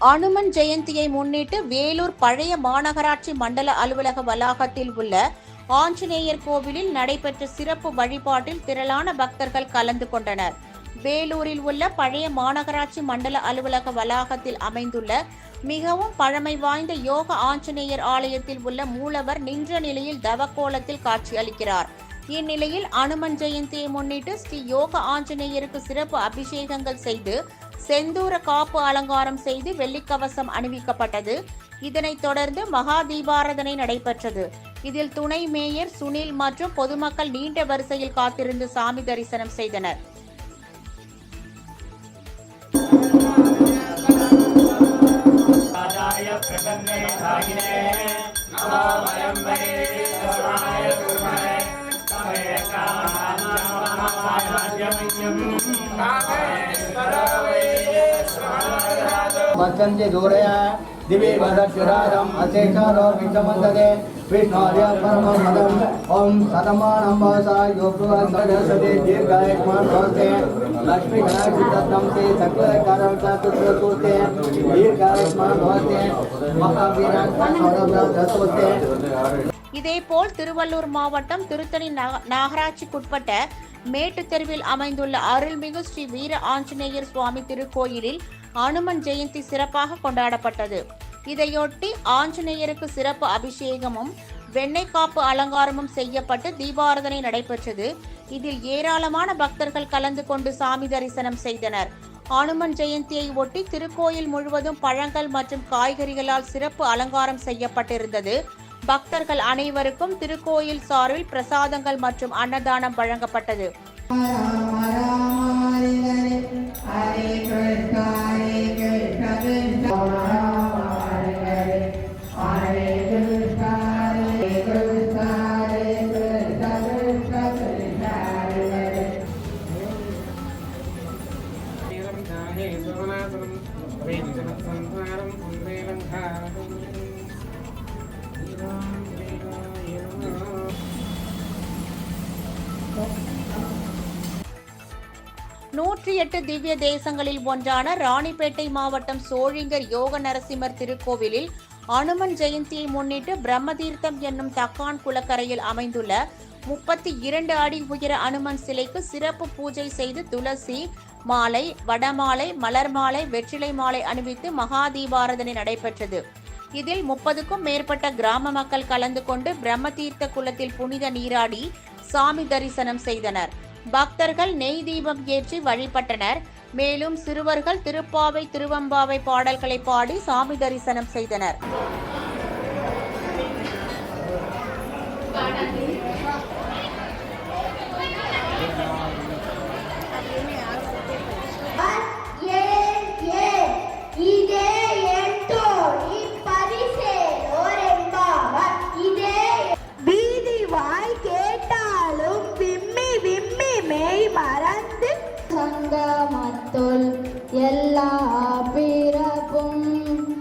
அனுமன் ஜெயந்தியை முன்னிட்டு வேலூர் பழைய மாநகராட்சி மண்டல அலுவலக வளாகத்தில் உள்ள ஆஞ்சநேயர் கோவிலில் நடைபெற்ற சிறப்பு வழிபாட்டில் திரளான பக்தர்கள் கலந்து கொண்டனர். வேலூரில் உள்ள பழைய மாநகராட்சி மண்டல அலுவலக வளாகத்தில் அமைந்துள்ள மிகவும் பழமை வாய்ந்த யோக ஆஞ்சநேயர் ஆலயத்தில் உள்ள மூலவர் நின்ற நிலையில் தவக்கோலத்தில் காட்சியளிக்கிறார் இந்நிலையில் அனுமன் ஜெயந்தியை முன்னிட்டு ஸ்ரீ யோக ஆஞ்சநேயருக்கு சிறப்பு அபிஷேகங்கள் செய்து செந்தூர காப்பு அலங்காரம் செய்து வெள்ளிக்கவசம் அணிவிக்கப்பட்டது. இதனைத் தொடர்ந்து மகா தீபாரதனை நடைபெற்றது. இதில் துணை மேயர் சுனில் மற்றும் பொதுமக்கள் நீண்ட வரிசையில் காத்திருந்து சாமி தரிசனம் செய்தனர். ஆகாய மச்சந்தி தூரையா திவி வதச்சுராரம் அசேஷாரோ விச்சமந்ததே விஷ்ணோரிய பரம மதம் ஓம் சதமானம் பாசா யோகுவாசதே தீர்காயக்மான் கோசே லக்ஷ்மி கணாட்சி தத்தம் தே சக்கரகாரம் சாத்துத்ரகூர்த்தே தீர்காயக்மான் கோசே மகாவீரன் சௌரபிரதோத்தே இதேபோல் திருவள்ளூர் மாவட்டம் திருத்தணி நகராட்சிக்குட்பட்ட மேட்டு தெருவில் அமைந்துள்ள அருள்மிகு ஸ்ரீ வீர ஆஞ்சநேயர் சுவாமி திருக்கோயிலில் அனுமன் ஜெயந்தி சிறப்பாக கொண்டாடப்பட்டது இதையொட்டி ஆஞ்சநேயருக்கு சிறப்பு அபிஷேகமும் வெண்ணெய் காப்பு அலங்காரமும் செய்யப்பட்டு தீபாராதனை நடைபெற்றது இதில் ஏராளமான பக்தர்கள் கலந்து கொண்டு சாமி தரிசனம் செய்தனர் அனுமன் ஜெயந்தியை ஒட்டி திருக்கோயில் முழுவதும் பழங்கள் மற்றும் காய்கறிகளால் சிறப்பு அலங்காரம் செய்யப்பட்டிருந்தது பக்தர்கள் அனைவருக்கும் திருக்கோயில் சார்பில் பிரசாதங்கள் மற்றும் அன்னதானம் வழங்கப்பட்டது நூற்றி எட்டு திவ்ய தேசங்களில் ஒன்றான ராணிப்பேட்டை மாவட்டம் சோழிங்கர் யோக நரசிம்மர் திருக்கோவிலில் அனுமன் ஜெயந்தியை முன்னிட்டு பிரம்மதீர்த்தம் என்னும் தக்கான் குளக்கரையில் அமைந்துள்ள முப்பத்தி இரண்டு அடி உயர அனுமன் சிலைக்கு சிறப்பு பூஜை செய்து துளசி மாலை வடமாலை மலர் மாலை வெற்றிலை மாலை அணிவித்து மகா தீபாராதனை நடைபெற்றது. இதில் முப்பதுக்கும் மேற்பட்ட கிராம மக்கள் கலந்து கொண்டு பிரம்மதீர்த்த குளத்தில் புனித நீராடி சாமி தரிசனம் செய்தனர். பக்தர்கள் நெய் தீபம் ஏற்றி வழிபட்டனர். மேலும் சிறுவர்கள் திருப்பாவை திருவம்பாவை பாடல்களை பாடி சாமி தரிசனம் செய்தனர். மறந்து தங்கமத்தொல் எல்லா